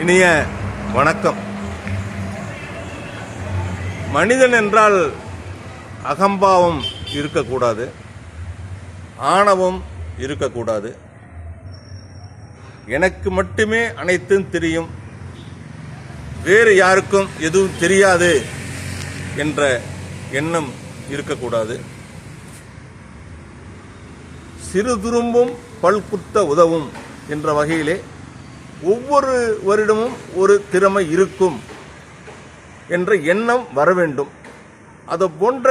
இனிய வணக்கம். மனிதன் என்றால் அகம்பாவம் இருக்கக்கூடாது ஆணவம் இருக்கக்கூடாது. எனக்கு மட்டுமே அனைத்தும் தெரியும். வேறு யாருக்கும் எதுவும் தெரியாது என்ற எண்ணம் இருக்கக்கூடாது. சிறு துரும்பும் பல்குத்த உதவும் என்ற வகையிலே ஒவ்வொரு வருடமும் ஒரு திறமை இருக்கும் என்ற எண்ணம் வர வேண்டும். அது போன்ற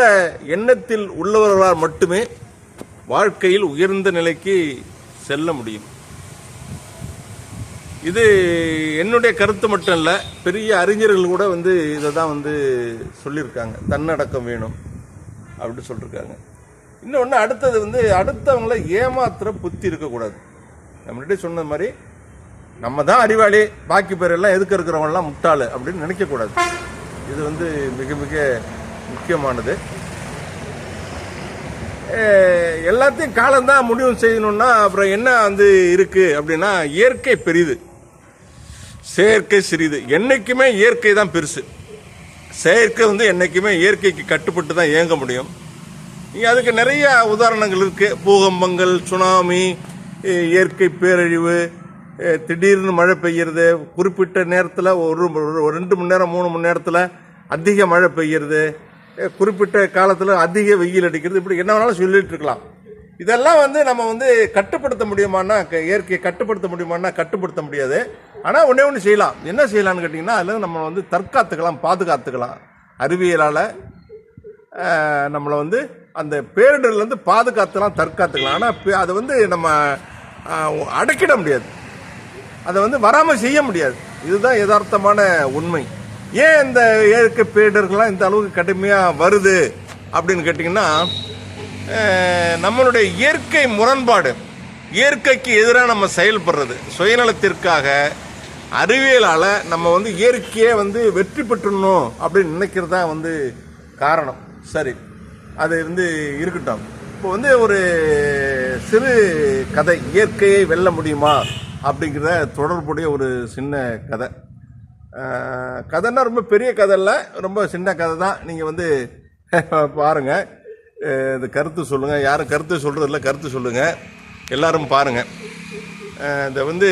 எண்ணத்தில் உள்ளவர்களால் மட்டுமே வாழ்க்கையில் உயர்ந்த நிலைக்கு செல்ல முடியும். இது என்னுடைய கருத்து மட்டும் இல்லை பெரிய அறிஞர்கள் கூட வந்து இதை தான் வந்து சொல்லியிருக்காங்க. தன்னடக்கம் வேணும் அப்படின்னு சொல்லியிருக்காங்க. இன்னொன்று அடுத்தது வந்து அடுத்தவங்கள ஏமாத்துற புத்தி இருக்கக்கூடாது. நம்மள்கிட்ட சொன்ன மாதிரி நம்ம தான் அறிவாளி பாக்கி பேர் எல்லாம் எதுக்கு இருக்கிறவங்கலாம் முட்டாள் அப்படின்னு நினைக்கக்கூடாது. இது வந்து மிக மிக முக்கியமானது. எல்லாத்தையும் காலம்தான் முடிவு செய்யணும்னா அப்புறம் என்ன வந்து இருக்கு அப்படின்னா இயற்கை பெரிது. செயற்கை சிறிது. என்றைக்குமே இயற்கை தான் பெருசு. செயற்கை வந்து என்றைக்குமே இயற்கைக்கு கட்டுப்பட்டு தான் இயங்க முடியும். இங்கே அதுக்கு நிறைய உதாரணங்கள் இருக்குது பூகம்பங்கள் சுனாமி இயற்கை பேரழிவு திடீர்னு மழை பெய்யுறது. குறிப்பிட்ட நேரத்தில் ஒரு ஒரு ரெண்டு மணி நேரம் மூணு மணி நேரத்தில் அதிக மழை பெய்யுறது. குறிப்பிட்ட காலத்தில் அதிக வெயில் அடிக்கிறது. இப்படி என்ன வேணாலும் சொல்லிட்டு இருக்கலாம். இதெல்லாம் வந்து நம்ம வந்து கட்டுப்படுத்த முடியுமான்னா இயற்கையை கட்டுப்படுத்த முடியுமான்னா கட்டுப்படுத்த முடியாது. ஆனால் ஒன்றே ஒன்று செய்யலாம். என்ன செய்யலாம்னு கேட்டிங்கன்னா அதில் நம்ம வந்து தற்காத்துக்கலாம் பாதுகாத்துக்கலாம். அறிவியலால் நம்மளை வந்து அந்த பேரிடர்லேருந்து பாதுகாத்துலாம் தற்காத்துக்கலாம். ஆனால் அதை வந்து நம்ம அடக்கிட முடியாது. அதை வந்து வராமல் செய்ய முடியாது. இதுதான் யதார்த்தமான உண்மை. ஏன் இந்த இயற்கை பேரிடர்கள்லாம் இந்த அளவுக்கு கடுமையாக வருது அப்படின்னு கேட்டிங்கன்னா நம்மளுடைய இயற்கை முரண்பாடு இயற்கைக்கு எதிராக நம்ம செயல்படுறது. சுயநலத்திற்காக அறிவியலால் நம்ம வந்து இயற்கையை வந்து வெற்றி பெற்றுடணும் அப்படின்னு நினைக்கிறது தான் வந்து காரணம். சரி அது வந்து இருக்கட்டும். இப்போ வந்து ஒரு சிறு கதை இயற்கையை வெல்ல முடியுமா? அப்படிங்கிற தொடர்புடைய ஒரு சின்ன கதை. கதைன்னா ரொம்ப பெரிய கதை இல்லை ரொம்ப சின்ன கதை தான் நீங்கள் வந்து பாருங்கள் இது கருத்து சொல்லுங்கள் யாரும் கருத்து சொல்கிறதில்ல கருத்து சொல்லுங்கள் எல்லாரும் பாருங்கள் இதை வந்து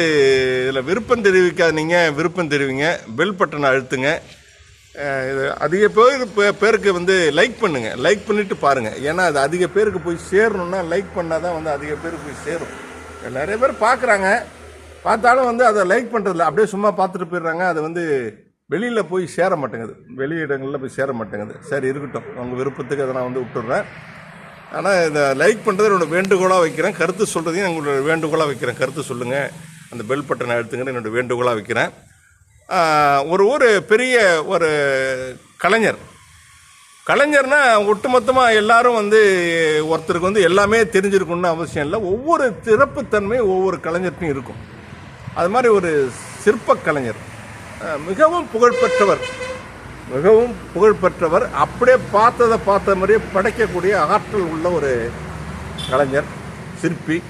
இதில் விருப்பம் தெரிவிக்காதீங்க விருப்பம் தெரிவிங்க. பெல் பட்டனை அழுத்துங்க. இது அதிக பேர் பே- பேருக்கு வந்து லைக் பண்ணுங்கள் லைக் பண்ணிவிட்டு பாருங்கள் ஏன்னா அது அதிக பேருக்கு போய் சேரணும்னா லைக் பண்ணால் தான் வந்து அதிக பேருக்கு போய் சேரும். நிறைய பேர் பார்க்குறாங்க பார்த்தாலும் வந்து அதை லைக் பண்ணுறதில்ல அப்படியே சும்மா பார்த்துட்டு போயிடுறாங்க. அது வந்து வெளியில் போய் சேர மாட்டேங்குது. வெளி இடங்களில் போய் சேர மாட்டேங்குது. சரி இருக்கட்டும். அவங்க விருப்பத்துக்கு அதை நான் வந்து விட்டுடுறேன். ஆனால் இதை லைக் பண்ணுறது என்னோட வேண்டுகோளாக வைக்கிறேன். கருத்து சொல்கிறதையும் உங்களோட வேண்டுகோளாக வைக்கிறேன். கருத்து சொல்லுங்கள் அந்த பெல் பட்டனை எடுத்துங்கன்னு என்னோட வேண்டுகோளாக வைக்கிறேன். ஒரு ஒரு பெரிய ஒரு கலைஞர். கலைஞர்னா ஒட்டுமொத்தமாக எல்லாரும் வந்து ஒருத்தருக்கு வந்து எல்லாமே தெரிஞ்சிருக்கணும்னு அவசியம் இல்லை. ஒவ்வொரு திறப்புத்தன்மையும் ஒவ்வொரு கலைஞர்கிட்டையும் இருக்கும். அது மாதிரி ஒரு சிற்பக் கலைஞர் மிகவும் புகழ்பெற்றவர். மிகவும் புகழ்பெற்றவர். அப்படியே பார்த்ததை பார்த்த மாதிரியே படைக்கக்கூடிய ஆற்றல் உள்ள ஒரு கலைஞர் சிற்பி.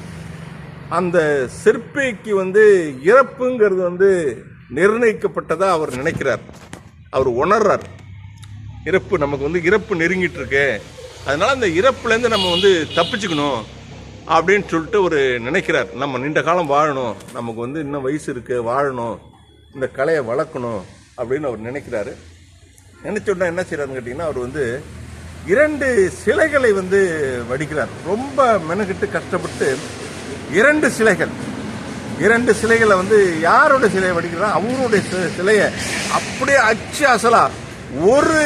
அந்த சிற்பிக்கு வந்து இறப்புங்கிறது வந்து நிர்ணயிக்கப்பட்டதாக அவர் நினைக்கிறார். அவர் உணர்றார். இறப்பு நமக்கு வந்து இறப்பு நெருங்கிட்டு இருக்கு. அதனால அந்த இறப்புலேருந்து நம்ம வந்து தப்பிச்சுக்கணும். அப்படின்னு சொல்லிட்டு ஒரு நினைக்கிறார். நம்ம நீண்ட காலம் வாழணும். நமக்கு வந்து இன்னும் வயசு இருக்குது வாழணும். இந்த கலையை வளர்க்கணும் அப்படின்னு அவர் நினைக்கிறாரு. நினச்சோன்னா என்ன செய்கிறாருன்னு கேட்டிங்கன்னா அவர் வந்து இரண்டு சிலைகளை வந்து வடிக்கிறார். ரொம்ப மெனக்கிட்டு கஷ்டப்பட்டு இரண்டு சிலைகள். இரண்டு சிலைகளை வந்து யாரோட சிலையை வடிக்கிறார் அவருடைய சிலையை அப்படியே அச்சு அசலா ஒரு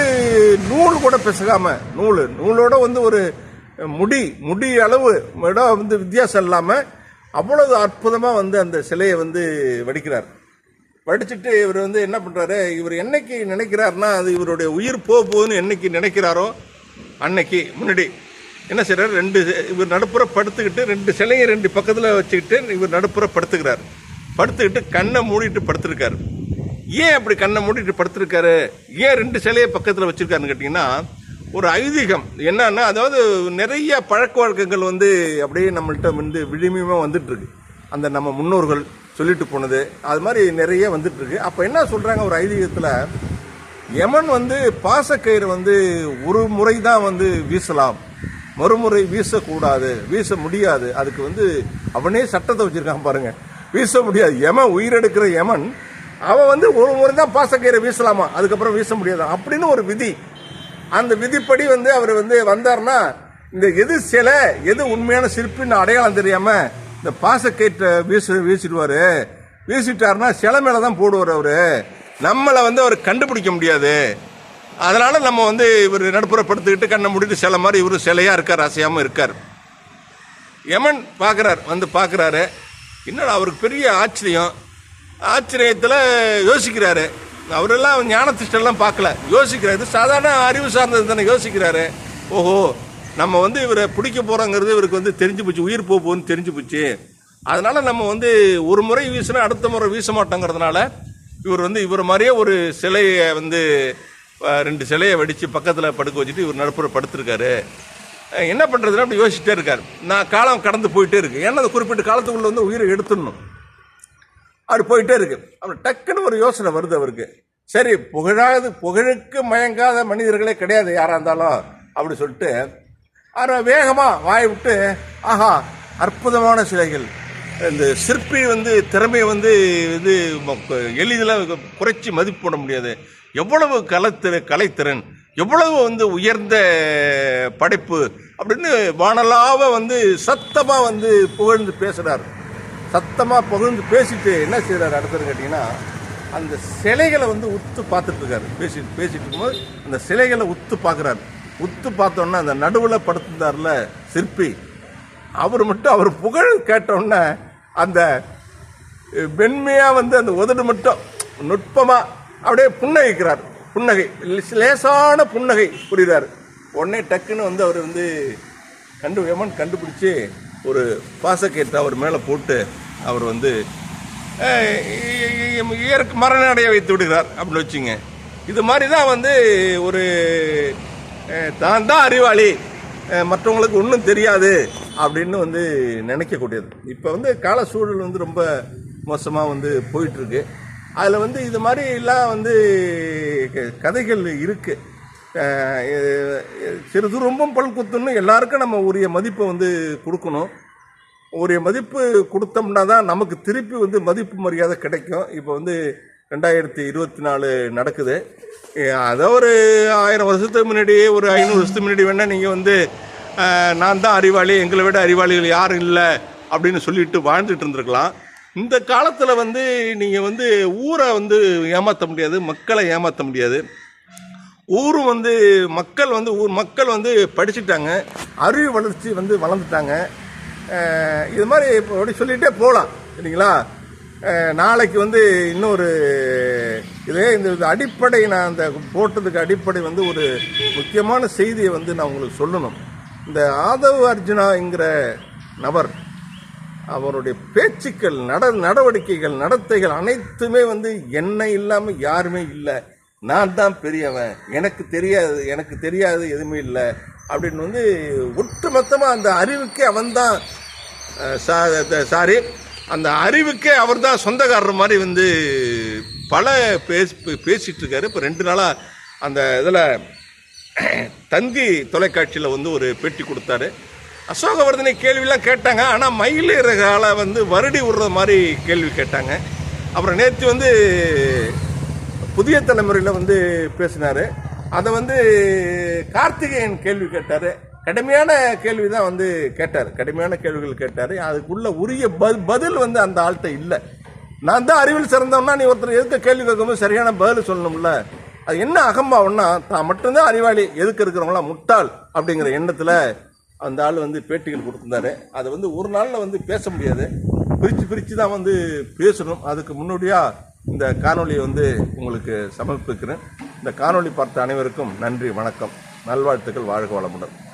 நூல் கூட பிசகாம நூல் நூலோட வந்து ஒரு முடி முடி அளவு இடம் வந்து வித்தியாசம் இல்லாமல் அவ்வளவு அற்புதமாக வந்து அந்த சிலையை வந்து வடிக்கிறார். வடிச்சுட்டு இவர் வந்து என்ன பண்ணுறாரு இவர் என்னைக்கு நினைக்கிறாருன்னா அது இவருடைய உயிர் போக போகுதுன்னு என்னைக்கு நினைக்கிறாரோ அன்னைக்கு முன்னாடி என்ன செய்கிறார் ரெண்டு இவர் நடுப்புற படுத்துக்கிட்டு ரெண்டு சிலையை ரெண்டு பக்கத்தில் வச்சுக்கிட்டு இவர் நடுப்புற படுத்துக்கிறார். படுத்துக்கிட்டு கண்ணை மூடிட்டு படுத்திருக்காரு. ஏன் அப்படி கண்ணை மூடிட்டு படுத்திருக்காரு? ஏன் ரெண்டு சிலையை பக்கத்தில் வச்சுருக்காருன்னு கேட்டிங்கன்னா ஒரு ஐதீகம். என்னன்னா அதாவது நிறைய பழக்க வழக்கங்கள் வந்து அப்படியே நம்மள்கிட்ட வந்து விழுமியமாக வந்துட்டு இருக்கு அந்த நம்ம முன்னோர்கள் சொல்லிட்டு போனது அது மாதிரி நிறைய வந்துட்டு இருக்கு அப்போ என்ன சொல்றாங்க ஒரு ஐதீகத்தில்? யமன் வந்து பாசக்கயிறு வந்து ஒரு முறை தான் வந்து வீசலாம். மறுமுறை வீசக்கூடாது வீச முடியாது. அதுக்கு வந்து அவனே சட்டத்தை வச்சிருக்கான் பாருங்கள் வீச முடியாது. யமன் உயிரெடுக்கிற யமன் அவன் வந்து ஒரு முறை தான் பாசக்கயிறை வீசலாமா? அதுக்கப்புறம் வீச முடியாது? அப்படின்னு ஒரு விதி. அந்த விதிப்படி வந்து அவர் வந்து வந்தார்னா இந்த எது சிலை எது உண்மையான சிற்பின்னு அடையாளம் தெரியாம இந்த பாசக்கேட்டை வீச வீசிடுவாரு. வீசிட்டாருன்னா சிலை மேலே தான் போடுவார் அவர். நம்மளை வந்து அவர் கண்டுபிடிக்க முடியாது. அதனால் நம்ம வந்து இவர் நடுப்புறப்படுத்திக்கிட்டு கண்ணை முடிட்டு சிலை மாதிரி இவர் சிலையாக இருக்கார் அசையாமல் இருக்கார். யமன் பார்க்குறார் வந்து பார்க்குறாரு என்னடா அவருக்கு பெரிய ஆச்சரியம். ஆச்சரியத்தில் யோசிக்கிறாரு. அவரெல்லாம் ஞானத்திஷ்டெல்லாம் பார்க்கல. யோசிக்கிறாரு. இது சாதாரண அறிவு சார்ந்தது தானே யோசிக்கிறாரு. ஓஹோ நம்ம வந்து இவரை பிடிக்க போகிறோங்கிறது இவருக்கு வந்து தெரிஞ்சு போச்சு. உயிர் போகுன்னு போகுதுன்னு தெரிஞ்சு போச்சு. அதனால் நம்ம வந்து ஒரு முறை வீசினா அடுத்த முறை வீச மாட்டோங்கிறதுனால இவர் வந்து இவர் மாதிரியே ஒரு சிலையை வந்து ரெண்டு சிலையை வெடித்து பக்கத்தில் படுக்க வச்சுட்டு இவர் நடுப்புற படுத்திருக்காரு. என்ன பண்ணுறதுன்னு அப்படி யோசிச்சுட்டே இருக்கார். நான் காலம் கடந்து போயிட்டே இருக்கு. ஏன்னா அந்த குறிப்பிட்ட காலத்துக்குள்ளே வந்து உயிரை எடுத்துடணும். அப்படி போயிட்டே இருக்கு. அப்புறம் டக்குன்னு ஒரு யோசனை வருது அவருக்கு. சரி புகழாது புகழுக்கு மயங்காத மனிதர்களே கிடையாது யாராக இருந்தாலும் அப்படி சொல்லிட்டு அவரை வேகமாக வாய் விட்டு ஆஹா அற்புதமான சிலைகள். இந்த சிற்பி வந்து திறமையை வந்து இது எளிதில் குறைச்சி மதிப்பு முடியாது. எவ்வளவு கலத்திற கலைத்திறன் எவ்வளவு வந்து உயர்ந்த படைப்பு அப்படின்னு வானலாவை வந்து சத்தமாக வந்து புகழ்ந்து பேசுகிறார் சத்தமாக புகழ்ந்து பேசிட்டு என்ன செய்கிறாரு அடுத்தது கேட்டிங்கன்னா அந்த சிலைகளை வந்து உத்து பார்த்துட்ருக்காரு பேசிட்டு பேசிட்டு இருக்கும்போது அந்த சிலைகளை உத்து பார்க்குறாரு. உத்து பார்த்தோன்னா அந்த நடுவில் படுத்திருந்தார்ல சிற்பி. அவர் மட்டும் அவர் புகழ் கேட்டோன்னே அந்த வெண்மையாக வந்து அந்த உதடு மட்டும் நுட்பமாக அப்படியே புன்னகைக்கிறார். புன்னகை லேசான புன்னகை புரிகிறார். உடனே டக்குன்னு வந்து அவர் வந்து கண்டு எமன் கண்டுபிடிச்சி ஒரு பாசக்கேற்ற அவர் மேலே போட்டு அவர் வந்து இயற்கை மரணடைய வைத்து விடுகிறார் அப்படின்னு வச்சுங்க. இது மாதிரி தான் வந்து ஒரு தான் தான் அறிவாளி. மற்றவங்களுக்கு ஒன்றும் தெரியாது அப்படின்னு வந்து நினைக்கக்கூடியது. இப்போ வந்து கால சூழல் வந்து ரொம்ப மோசமாக வந்து போயிட்டுருக்கு. அதில் வந்து இது மாதிரி எல்லாம் வந்து க- கதைகள் இருக்குது சிறு துரும்பும் பல் குத்துன்னு எல்லாருக்கும் நம்ம உரிய மதிப்பை வந்து கொடுக்கணும். ஒரு மதிப்பு கொடுத்தோம்னா தான் நமக்கு திருப்பி வந்து மதிப்பு மரியாதை கிடைக்கும். இப்போ வந்து ரெண்டாயிரத்தி இருபத்தி நாலு நடக்குது. அதோ அதை ஒரு ஆயிரம் வருஷத்துக்கு முன்னாடி ஒரு ஐநூறு வருஷத்துக்கு முன்னாடி வேணால் நீங்கள் வந்து நான் தான் அறிவாளி எங்களை விட அறிவாளிகள் யாரும் இல்லை அப்படின்னு சொல்லிட்டு வாழ்ந்துட்டு இருந்திருக்கலாம். இந்த காலத்தில் வந்து நீங்கள் வந்து ஊரை வந்து ஏமாற்ற முடியாது மக்களை ஏமாற்ற முடியாது. ஊரும் வந்து மக்கள் வந்து ஊர் மக்கள் வந்து படிச்சுட்டாங்க அறிவு வளர்ச்சி வந்து வளர்ந்துட்டாங்க. இது மாதிரி இப்போ அப்படி சொல்லிகிட்டே போகலாம் சரிங்களா? நாளைக்கு வந்து இன்னொரு இதே இந்த அடிப்படை நான் அந்த போட்டதுக்கு அடிப்படை வந்து ஒரு முக்கியமான செய்தியை வந்து நான் உங்களுக்கு சொல்லணும். இந்த ஆதவ் அர்ஜுனாங்கிற நபர் அவருடைய பேச்சுக்கள் நட நடவடிக்கைகள் நடத்தைகள் அனைத்துமே வந்து என்ன இல்லாமல் யாருமே இல்லை. நான் தான் பெரியவன். எனக்கு தெரியாது எனக்கு தெரியாது எதுவுமே இல்லை. அப்படின்னு வந்து ஒட்டுமொத்தமாக அந்த அறிவுக்கே அவன் தான் சாரி அந்த அறிவுக்கே அவர் தான் சொந்தக்காரர் மாதிரி வந்து பல பேசி பேசிகிட்டு இருக்காரு இப்போ ரெண்டு நாளாக அந்த இதில் தந்தி தொலைக்காட்சியில் வந்து ஒரு பேட்டி கொடுத்தாரு. அசோகவர்தனை கேள்விலாம் கேட்டாங்க. ஆனால் மயில் வந்து வருடி விடுற மாதிரி கேள்வி கேட்டாங்க. அப்புறம் நேற்று வந்து புதிய தலைமுறையில் வந்து பேசினார். அதை வந்து கார்த்திகேயன் கேள்வி கேட்டார். கடுமையான கேள்வி தான் வந்து கேட்டார். கடுமையான கேள்விகள் கேட்டார். அதுக்குள்ள உரிய ப- பதில் வந்து அந்த ஆள்கிட்ட இல்லை. நான் தான் அறிவில் சிறந்தவனா நீ ஒருத்தர் எதுக்கு கேள்வி கேட்கும்போது சரியான பதில் சொல்லணும்ல? அது என்ன அகம்பாவம்னா தான் மட்டும்தான் அறிவாளி எதுக்கு இருக்கிறவங்களாம் முட்டாள் அப்படிங்கிற எண்ணத்தில் அந்த ஆள் வந்து பேட்டிகள் கொடுத்துருந்தாரு. அதை வந்து ஒரு நாளில் வந்து பேச முடியாது. பிரித்து பிரித்து தான் வந்து பேசணும். அதுக்கு முன்னோடியாக இந்த காணொளியை வந்து உங்களுக்கு சமர்ப்பிக்கிறேன். இந்த காணொளி பார்த்த அனைவருக்கும் நன்றி வணக்கம். நல்வாழ்த்துக்கள் வாழ்க வளமுடன்.